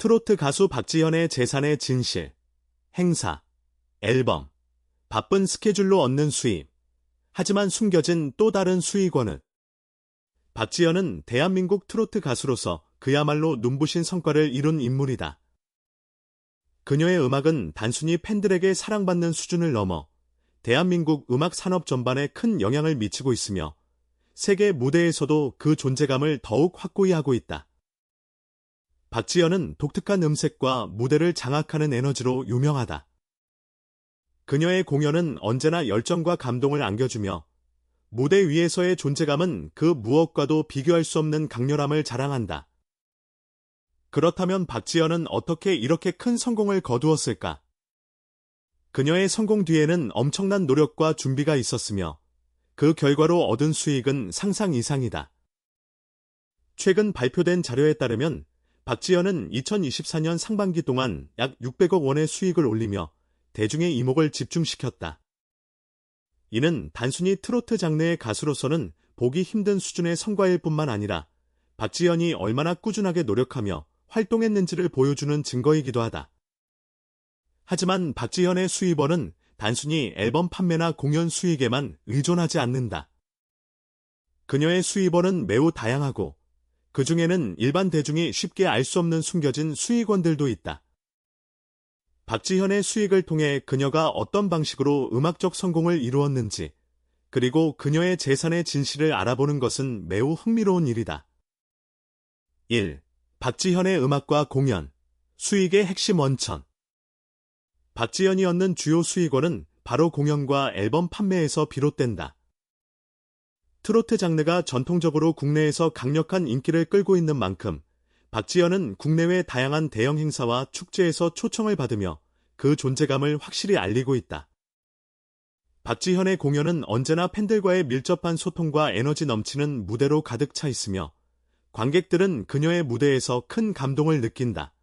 트로트 가수 박지현의 재산의 진실, 행사, 앨범, 바쁜 스케줄로 얻는 수입. 하지만 숨겨진 또 다른 수익원은 박지현은 대한민국 트로트 가수로서 그야말로 눈부신 성과를 이룬 인물이다. 그녀의 음악은 단순히 팬들에게 사랑받는 수준을 넘어 대한민국 음악 산업 전반에 큰 영향을 미치고 있으며 세계 무대에서도 그 존재감을 더욱 확고히 하고 있다. 박지현은 독특한 음색과 무대를 장악하는 에너지로 유명하다. 그녀의 공연은 언제나 열정과 감동을 안겨주며 무대 위에서의 존재감은 그 무엇과도 비교할 수 없는 강렬함을 자랑한다. 그렇다면 박지현은 어떻게 이렇게 큰 성공을 거두었을까? 그녀의 성공 뒤에는 엄청난 노력과 준비가 있었으며 그 결과로 얻은 수익은 상상 이상이다. 최근 발표된 자료에 따르면 박지현은 2024년 상반기 동안 약 600억 원의 수익을 올리며 대중의 이목을 집중시켰다. 이는 단순히 트로트 장르의 가수로서는 보기 힘든 수준의 성과일 뿐만 아니라 박지현이 얼마나 꾸준하게 노력하며 활동했는지를 보여주는 증거이기도 하다. 하지만 박지현의 수입원은 단순히 앨범 판매나 공연 수익에만 의존하지 않는다. 그녀의 수입원은 매우 다양하고 그 중에는 일반 대중이 쉽게 알 수 없는 숨겨진 수익원들도 있다. 박지현의 수익을 통해 그녀가 어떤 방식으로 음악적 성공을 이루었는지, 그리고 그녀의 재산의 진실을 알아보는 것은 매우 흥미로운 일이다. 1. 박지현의 음악과 공연, 수익의 핵심 원천. 박지현이 얻는 주요 수익원은 바로 공연과 앨범 판매에서 비롯된다. 트로트 장르가 전통적으로 국내에서 강력한 인기를 끌고 있는 만큼 박지현은 국내외 다양한 대형 행사와 축제에서 초청을 받으며 그 존재감을 확실히 알리고 있다. 박지현의 공연은 언제나 팬들과의 밀접한 소통과 에너지 넘치는 무대로 가득 차 있으며 관객들은 그녀의 무대에서 큰 감동을 느낀다.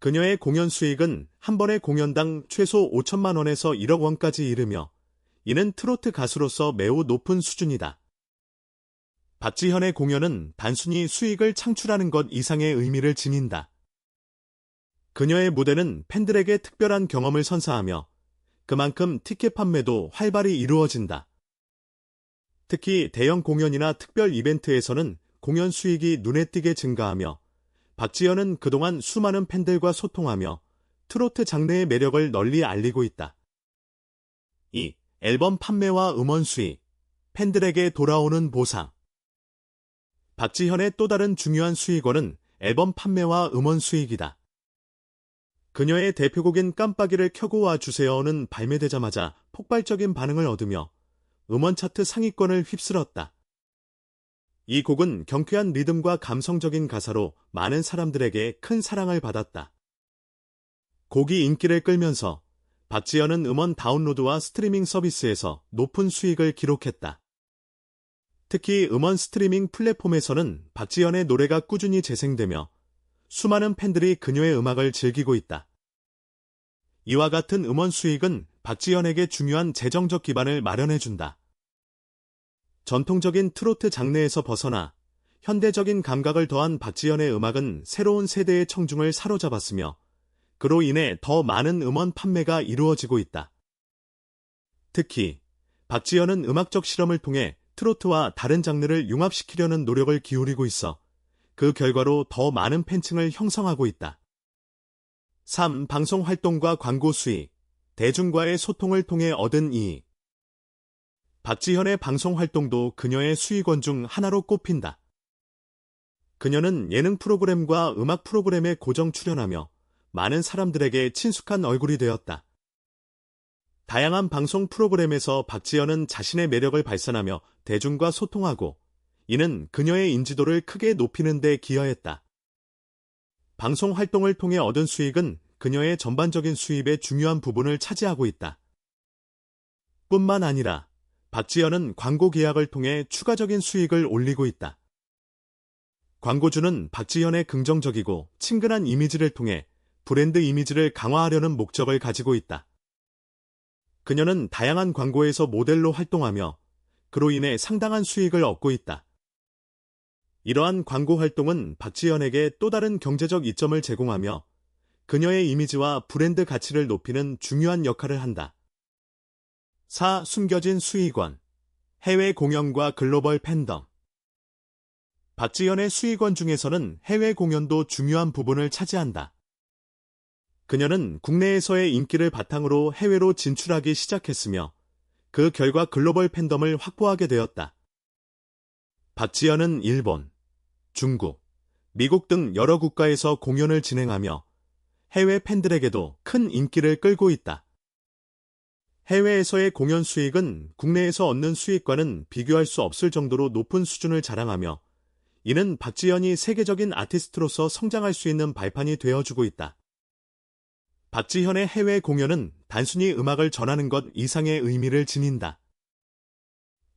그녀의 공연 수익은 한 번의 공연당 최소 5천만 원에서 1억 원까지 이르며 이는 트로트 가수로서 매우 높은 수준이다. 박지현의 공연은 단순히 수익을 창출하는 것 이상의 의미를 지닌다. 그녀의 무대는 팬들에게 특별한 경험을 선사하며 그만큼 티켓 판매도 활발히 이루어진다. 특히 대형 공연이나 특별 이벤트에서는 공연 수익이 눈에 띄게 증가하며 박지현은 그동안 수많은 팬들과 소통하며 트로트 장르의 매력을 널리 알리고 있다. 2. 앨범 판매와 음원 수익, 팬들에게 돌아오는 보상. 박지현의 또 다른 중요한 수익원은 앨범 판매와 음원 수익이다. 그녀의 대표곡인 깜빡이를 켜고 와주세요는 발매되자마자 폭발적인 반응을 얻으며 음원 차트 상위권을 휩쓸었다. 이 곡은 경쾌한 리듬과 감성적인 가사로 많은 사람들에게 큰 사랑을 받았다. 곡이 인기를 끌면서 박지현은 음원 다운로드와 스트리밍 서비스에서 높은 수익을 기록했다. 특히 음원 스트리밍 플랫폼에서는 박지현의 노래가 꾸준히 재생되며 수많은 팬들이 그녀의 음악을 즐기고 있다. 이와 같은 음원 수익은 박지현에게 중요한 재정적 기반을 마련해준다. 전통적인 트로트 장르에서 벗어나 현대적인 감각을 더한 박지현의 음악은 새로운 세대의 청중을 사로잡았으며 그로 인해 더 많은 음원 판매가 이루어지고 있다. 특히 박지현은 음악적 실험을 통해 트로트와 다른 장르를 융합시키려는 노력을 기울이고 있어 그 결과로 더 많은 팬층을 형성하고 있다. 3. 방송 활동과 광고 수익, 대중과의 소통을 통해 얻은 이익. 박지현의 방송 활동도 그녀의 수익원 중 하나로 꼽힌다. 그녀는 예능 프로그램과 음악 프로그램에 고정 출연하며 많은 사람들에게 친숙한 얼굴이 되었다. 다양한 방송 프로그램에서 박지현은 자신의 매력을 발산하며 대중과 소통하고 이는 그녀의 인지도를 크게 높이는 데 기여했다. 방송 활동을 통해 얻은 수익은 그녀의 전반적인 수입의 중요한 부분을 차지하고 있다. 뿐만 아니라 박지현은 광고 계약을 통해 추가적인 수익을 올리고 있다. 광고주는 박지현의 긍정적이고 친근한 이미지를 통해 브랜드 이미지를 강화하려는 목적을 가지고 있다. 그녀는 다양한 광고에서 모델로 활동하며 그로 인해 상당한 수익을 얻고 있다. 이러한 광고 활동은 박지연에게 또 다른 경제적 이점을 제공하며 그녀의 이미지와 브랜드 가치를 높이는 중요한 역할을 한다. 4. 숨겨진 수익원 해외 공연과 글로벌 팬덤 박지연의 수익원 중에서는 해외 공연도 중요한 부분을 차지한다. 그녀는 국내에서의 인기를 바탕으로 해외로 진출하기 시작했으며 그 결과 글로벌 팬덤을 확보하게 되었다. 박지연은 일본, 중국, 미국 등 여러 국가에서 공연을 진행하며 해외 팬들에게도 큰 인기를 끌고 있다. 해외에서의 공연 수익은 국내에서 얻는 수익과는 비교할 수 없을 정도로 높은 수준을 자랑하며 이는 박지연이 세계적인 아티스트로서 성장할 수 있는 발판이 되어주고 있다. 박지현의 해외 공연은 단순히 음악을 전하는 것 이상의 의미를 지닌다.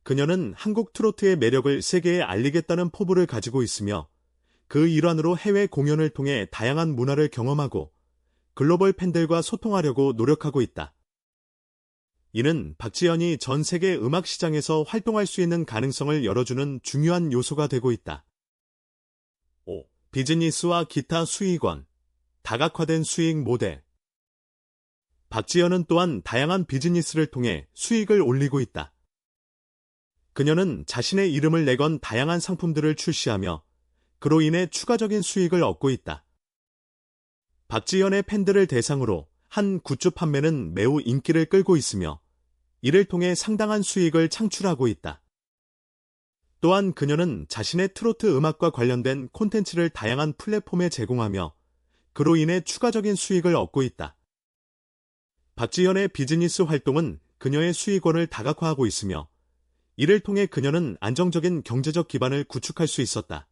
그녀는 한국 트로트의 매력을 세계에 알리겠다는 포부를 가지고 있으며 그 일환으로 해외 공연을 통해 다양한 문화를 경험하고 글로벌 팬들과 소통하려고 노력하고 있다. 이는 박지현이 전 세계 음악 시장에서 활동할 수 있는 가능성을 열어주는 중요한 요소가 되고 있다. 5. 비즈니스와 기타 수익원 다각화된 수익 모델 박지현은 또한 다양한 비즈니스를 통해 수익을 올리고 있다. 그녀는 자신의 이름을 내건 다양한 상품들을 출시하며 그로 인해 추가적인 수익을 얻고 있다. 박지현의 팬들을 대상으로 한 굿즈 판매는 매우 인기를 끌고 있으며 이를 통해 상당한 수익을 창출하고 있다. 또한 그녀는 자신의 트로트 음악과 관련된 콘텐츠를 다양한 플랫폼에 제공하며 그로 인해 추가적인 수익을 얻고 있다. 박지현의 비즈니스 활동은 그녀의 수익원을 다각화하고 있으며 이를 통해 그녀는 안정적인 경제적 기반을 구축할 수 있었다.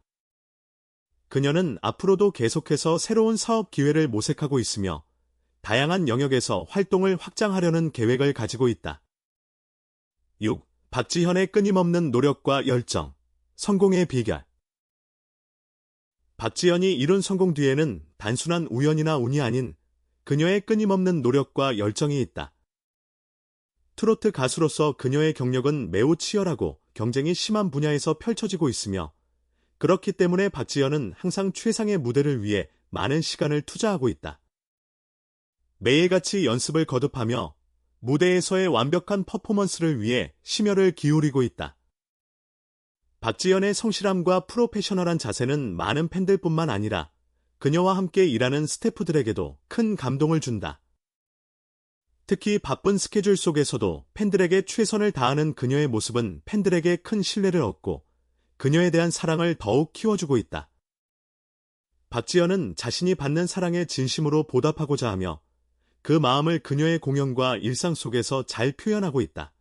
그녀는 앞으로도 계속해서 새로운 사업 기회를 모색하고 있으며 다양한 영역에서 활동을 확장하려는 계획을 가지고 있다. 6. 박지현의 끊임없는 노력과 열정, 성공의 비결. 박지현이 이룬 성공 뒤에는 단순한 우연이나 운이 아닌 그녀의 끊임없는 노력과 열정이 있다. 트로트 가수로서 그녀의 경력은 매우 치열하고 경쟁이 심한 분야에서 펼쳐지고 있으며 그렇기 때문에 박지현은 항상 최상의 무대를 위해 많은 시간을 투자하고 있다. 매일같이 연습을 거듭하며 무대에서의 완벽한 퍼포먼스를 위해 심혈을 기울이고 있다. 박지연의 성실함과 프로페셔널한 자세는 많은 팬들뿐만 아니라 그녀와 함께 일하는 스태프들에게도 큰 감동을 준다. 특히 바쁜 스케줄 속에서도 팬들에게 최선을 다하는 그녀의 모습은 팬들에게 큰 신뢰를 얻고 그녀에 대한 사랑을 더욱 키워주고 있다. 박지연은 자신이 받는 사랑에 진심으로 보답하고자 하며 그 마음을 그녀의 공연과 일상 속에서 잘 표현하고 있다.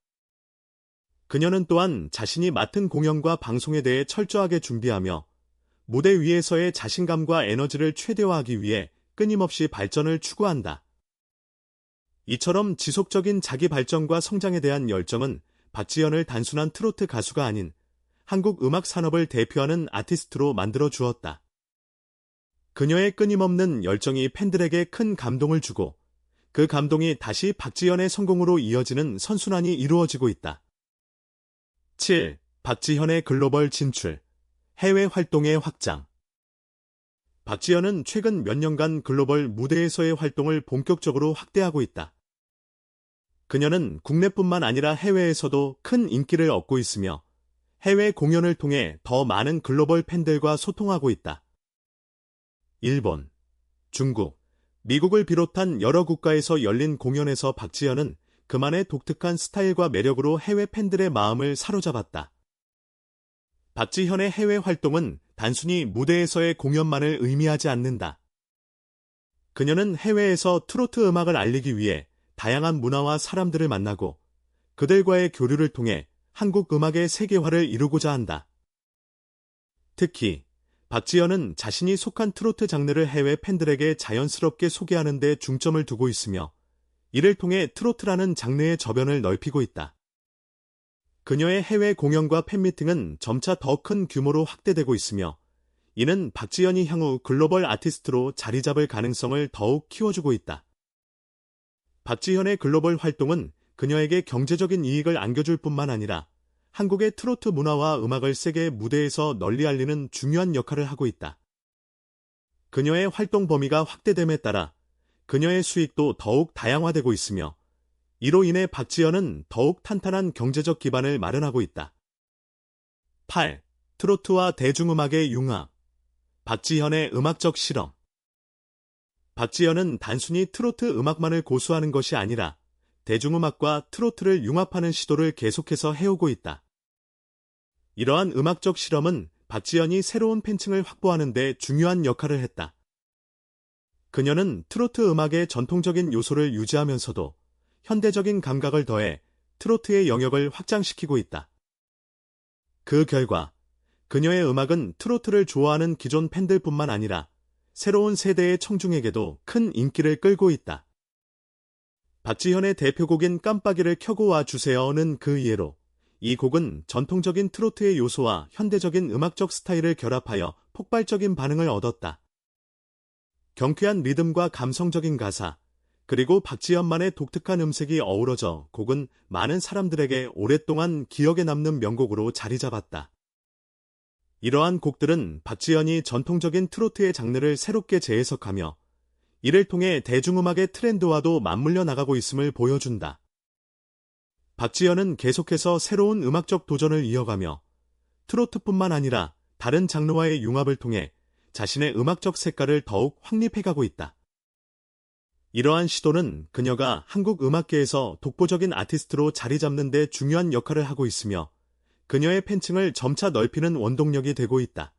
그녀는 또한 자신이 맡은 공연과 방송에 대해 철저하게 준비하며 무대 위에서의 자신감과 에너지를 최대화하기 위해 끊임없이 발전을 추구한다. 이처럼 지속적인 자기 발전과 성장에 대한 열정은 박지연을 단순한 트로트 가수가 아닌 한국 음악 산업을 대표하는 아티스트로 만들어 주었다. 그녀의 끊임없는 열정이 팬들에게 큰 감동을 주고 그 감동이 다시 박지현의 성공으로 이어지는 선순환이 이루어지고 있다. 7. 박지현의 글로벌 진출 해외 활동의 확장 박지현은 최근 몇 년간 글로벌 무대에서의 활동을 본격적으로 확대하고 있다. 그녀는 국내뿐만 아니라 해외에서도 큰 인기를 얻고 있으며 해외 공연을 통해 더 많은 글로벌 팬들과 소통하고 있다. 일본, 중국, 미국을 비롯한 여러 국가에서 열린 공연에서 박지현은 그만의 독특한 스타일과 매력으로 해외 팬들의 마음을 사로잡았다. 박지현의 해외 활동은 단순히 무대에서의 공연만을 의미하지 않는다. 그녀는 해외에서 트로트 음악을 알리기 위해 다양한 문화와 사람들을 만나고 그들과의 교류를 통해 한국 음악의 세계화를 이루고자 한다. 특히 박지현은 자신이 속한 트로트 장르를 해외 팬들에게 자연스럽게 소개하는 데 중점을 두고 있으며 이를 통해 트로트라는 장르의 저변을 넓히고 있다. 그녀의 해외 공연과 팬미팅은 점차 더 큰 규모로 확대되고 있으며 이는 박지현이 향후 글로벌 아티스트로 자리 잡을 가능성을 더욱 키워주고 있다. 박지현의 글로벌 활동은 그녀에게 경제적인 이익을 안겨줄 뿐만 아니라 한국의 트로트 문화와 음악을 세계 무대에서 널리 알리는 중요한 역할을 하고 있다. 그녀의 활동 범위가 확대됨에 따라 그녀의 수익도 더욱 다양화되고 있으며 이로 인해 박지현은 더욱 탄탄한 경제적 기반을 마련하고 있다. 8. 트로트와 대중음악의 융합 박지현의 음악적 실험 박지현은 단순히 트로트 음악만을 고수하는 것이 아니라 대중음악과 트로트를 융합하는 시도를 계속해서 해오고 있다. 이러한 음악적 실험은 박지현이 새로운 팬층을 확보하는 데 중요한 역할을 했다. 그녀는 트로트 음악의 전통적인 요소를 유지하면서도 현대적인 감각을 더해 트로트의 영역을 확장시키고 있다. 그 결과 그녀의 음악은 트로트를 좋아하는 기존 팬들뿐만 아니라 새로운 세대의 청중에게도 큰 인기를 끌고 있다. 박지현의 대표곡인 깜빡이를 켜고 와 주세요는 그 이해로 이 곡은 전통적인 트로트의 요소와 현대적인 음악적 스타일을 결합하여 폭발적인 반응을 얻었다. 경쾌한 리듬과 감성적인 가사, 그리고 박지현만의 독특한 음색이 어우러져 곡은 많은 사람들에게 오랫동안 기억에 남는 명곡으로 자리 잡았다. 이러한 곡들은 박지현이 전통적인 트로트의 장르를 새롭게 재해석하며 이를 통해 대중음악의 트렌드와도 맞물려 나가고 있음을 보여준다. 박지현은 계속해서 새로운 음악적 도전을 이어가며 트로트뿐만 아니라 다른 장르와의 융합을 통해 자신의 음악적 색깔을 더욱 확립해가고 있다. 이러한 시도는 그녀가 한국 음악계에서 독보적인 아티스트로 자리 잡는 데 중요한 역할을 하고 있으며 그녀의 팬층을 점차 넓히는 원동력이 되고 있다.